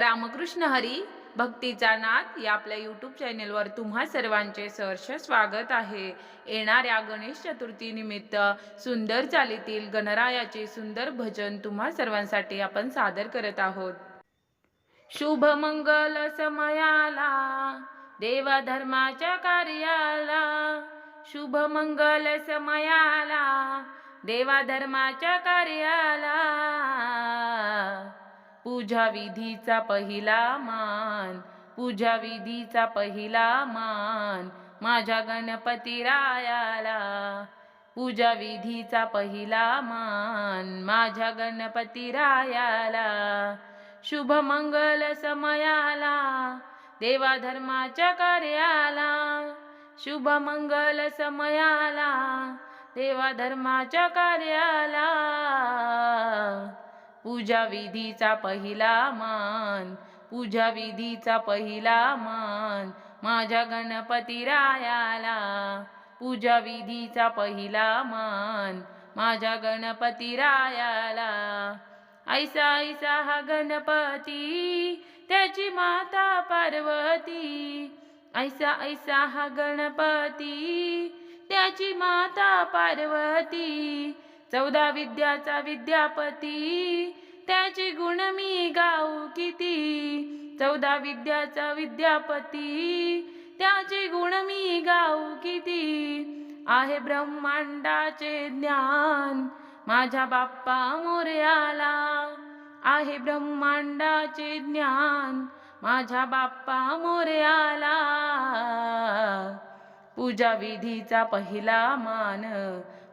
रामकृष्ण हरी भक्तीचा नाथ या आपल्या यूट्यूब चॅनेलवर तुम्हा सर्वांचे सहर्ष स्वागत आहे. येणाऱ्या गणेश चतुर्थी निमित्त सुंदर चालीतील गणरायाचे सुंदर भजन तुम्हा सर्वांसाठी आपण सादर करत आहोत. शुभ मंगल समयाला देवधर्माच्या कार्याला. शुभ मंगल समयाला देवाधर्माच्या कार्याला. पूजा विधीचा पहिला मान पूजा विधीचा पहिला मान माझ्या गणपती रायाला. पूजा विधीचा पहिला मान माझ्या गणपती रायाला. शुभ मंगल समयाला देवा धर्माच्या कार्याला. शुभ मंगल समयाला देवा धर्माच्या कार्याला. पूजा विधीचा पहिला मान पूजा विधीचा पहिला मान माझ्या गणपती रायाला. पूजा विधीचा पहिला मान माझ्या गणपती रायाला. ऐसा ऐसा हा गणपती त्याची माता पार्वती. ऐसा ऐसा हा गणपती त्याची माता पार्वती. चौदा विद्याचा विद्यापती त्याचे गुण मी गाऊ किती? चौदा विद्याचा विद्यापती त्याचे गुण मी गाऊ किती? आहे ब्रह्मांडाचे ज्ञान माझ्या बाप्पा मोर्याला. आहे ब्रह्मांडाचे ज्ञान माझ्या बाप्पा मोर्याला. पूजा विधीचा पहिला मान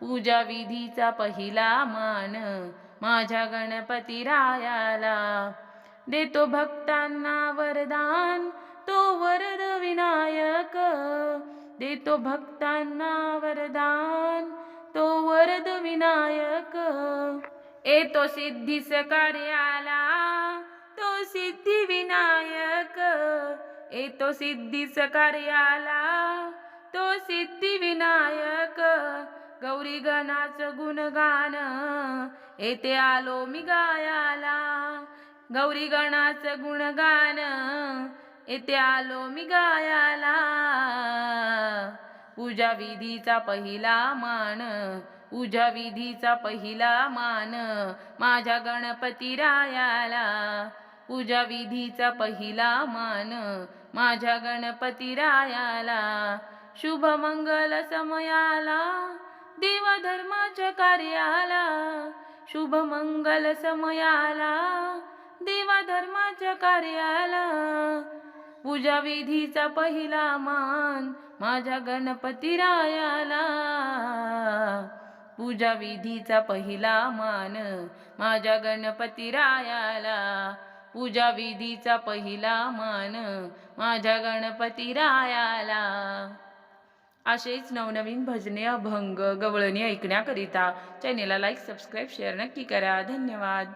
पूजा विधीचा पहिला मान माझ्या गणपती रायाला देतो भक्तांना वरदान तो वरद विनायक. देतो भक्तांना वरदान तो वरद विनायक. येतो सिद्धीस कार्याला तो सिद्धी विनायक. येतो सिद्धीस कार्याला तो सिद्धी विनायक. गौरी गणाच गुणगान येते आलो मी गायाला. गौरी गणाच गुणगान येते आलो मी गायाला. पूजा विधीचा पहिला मान पूजा विधीचा पहिला मान माझ्या गणपती रायाला. पूजा विधीचा पहिला मान माझ्या गणपती रायाला. शुभ मंगल समयाला. धर्माच्या कार्याला शुभ मंगल समयाला देवा धर्माच्या कार्याला. पूजा विधीचा पहिला मान माझ्या गणपती रायाला. पूजा विधीचा पहिला मान माझ्या गणपती रायाला. पूजा विधीचा पहिला मान माझ्या गणपती रायाला. असेच नवनवीन भजने अभंग गवळणी ऐकण्याकरिता चॅनेलला लाईक सबस्क्राईब शेअर नक्की करा. धन्यवाद.